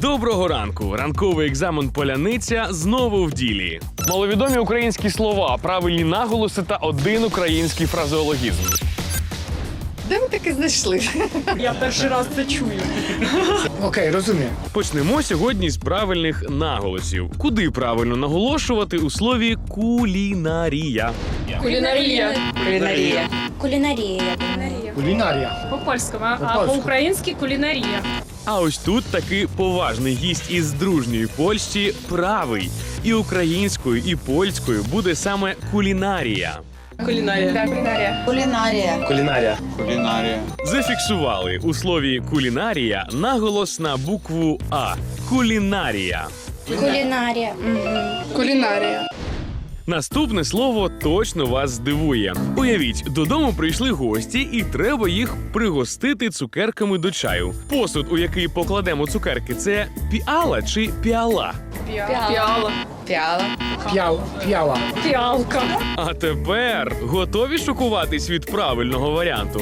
Доброго ранку! Ранковий екзамен поляниця знову в ділі. Маловідомі українські слова, правильні наголоси та один український фразеологізм. Де ви таке знайшли? Я перший раз це чую. Окей, розумію. Почнемо сьогодні з правильних наголосів. Куди правильно наголошувати у слові кулінарія? Кулінарія. Кулінарія. Кулінарія. Кулінарія. По польському, а По-польському. по-українськи кулінарія. А ось тут таки поважний гість із дружньої Польщі правий. І українською, і польською буде саме кулінарія. Кулінарія. Кулінарія. Кулінарія. Кулінарія. Зафіксували у слові кулінарія наголос на букву А. Кулінарія. Кулінарія. Кулінарія. Наступне слово точно вас здивує. Уявіть, додому прийшли гості, і треба їх пригостити цукерками до чаю. Посуд, у який покладемо цукерки, це піала чи піала. Піала. Піала. П'ял, п'яла. Піалка. А тепер готові шокуватись від правильного варіанту.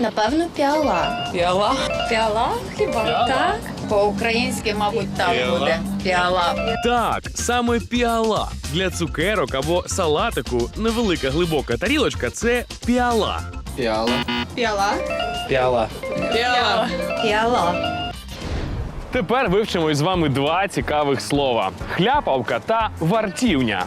Напевно, піала. Піала. Піала? Хіба? Так? По-українськи, мабуть, так буде. Піала. Так, саме піала для цукерок або салатику. Невелика глибока тарілочка це піала. Піала. Піала. Піала. Піала. Піала. Тепер вивчимо із вами два цікавих слова: хляпавка та вартівня.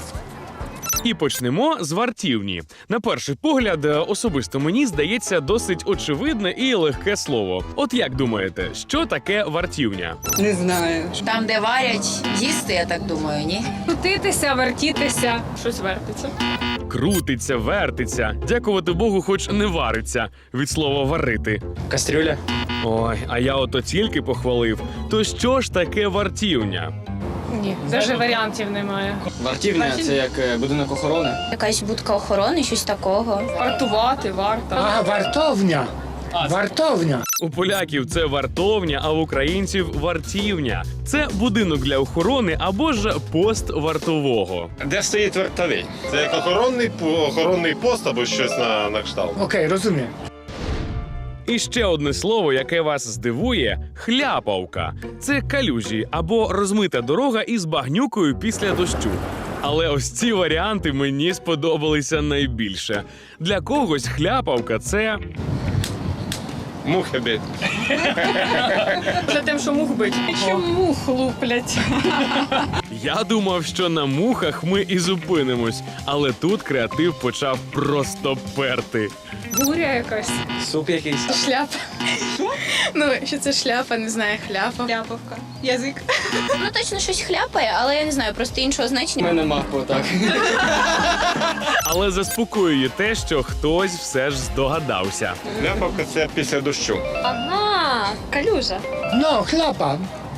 І почнемо з вартівні. На перший погляд, е, особисто мені здається досить очевидне і легке слово. От як думаєте, що таке вартівня? Не знаю. Там, де варять їсти, я так думаю, ні? Крутитися, вертітися. Щось вертиться. Крутиться, вертиться. Дякувати Богу, хоч не вариться від слова варити. Кастрюля. Ой, а я ото тільки похвалив. То що ж таке вартівня? Ні. Даже варіантів немає. Вартівня це як е, будинок охорони. Якась будка охорони, щось такого. Вартувати, варта. А, вартовня. Вартовня. У поляків це вартовня, а в українців вартівня. Це будинок для охорони або ж пост вартового. Де стоїть вартовий? Це як охоронний, охоронний пост або щось на, на кшталт. Окей, розумію. І ще одне слово, яке вас здивує хляпавка. Це калюжі або розмита дорога із багнюкою після дощу. Але ось ці варіанти мені сподобалися найбільше. Для когось хляпавка це Мухи бить. За тим, що мух бить. Що мух луплять. Я думав, що на мухах ми і зупинимось, але тут креатив почав просто перти. Буря якась. Суп якийсь. Шляпа. Ну, що це шляпа, не знаю, хляпа. Хляпавка. Язик. Ну точно щось хляпає, але я не знаю, просто іншого У значення. мене мавпо так. Але заспокоює те, що хтось все ж здогадався. Ляпавка це після дощу. Ага, калюжа. Ну, хляпа.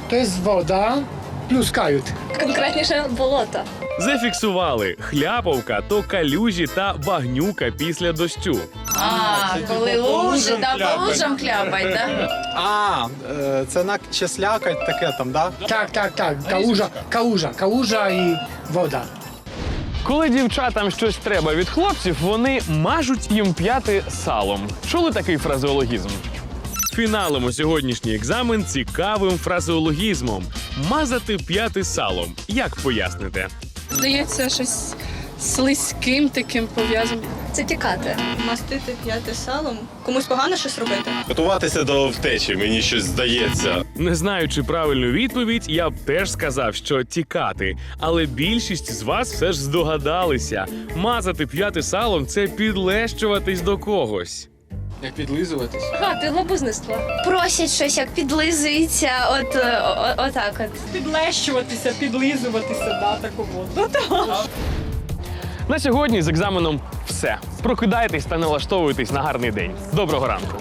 To jest woda plus kajut. Конкретніше болото. Зафіксували хляпавка то калюжі та багнюка після дощу. А, коли лужи, да, по лужам кляпать, да? А, е, це наче слякать таке там, да? Tak, tak, tak. Kałuża, kałuża, kałuża i woda. Коли дівчатам щось треба від хлопців, вони мажуть їм п'яти салом. Чули такий фразеологізм? Фіналимо сьогоднішній екзамен цікавим фразеологізмом мазати п'яти салом. Як поясните? Здається, щось слизьким таким пов'язаним. Це тікати. Мастити п'яте салом. Комусь погано щось робити. Готуватися до втечі, мені щось здається. Не знаючи правильну відповідь, я б теж сказав, що тікати. Але більшість з вас все ж здогадалися. Мазати п'яти салом це підлещуватись до когось. Як підлизуватись. А, ти. Просять щось, як підлизується, от, е, о- отак от. Підлещуватися, підлизуватися, да, такого. Ну, так. На сьогодні з екзаменом все. Прокидайтесь та налаштовуйтесь на гарний день. Доброго ранку.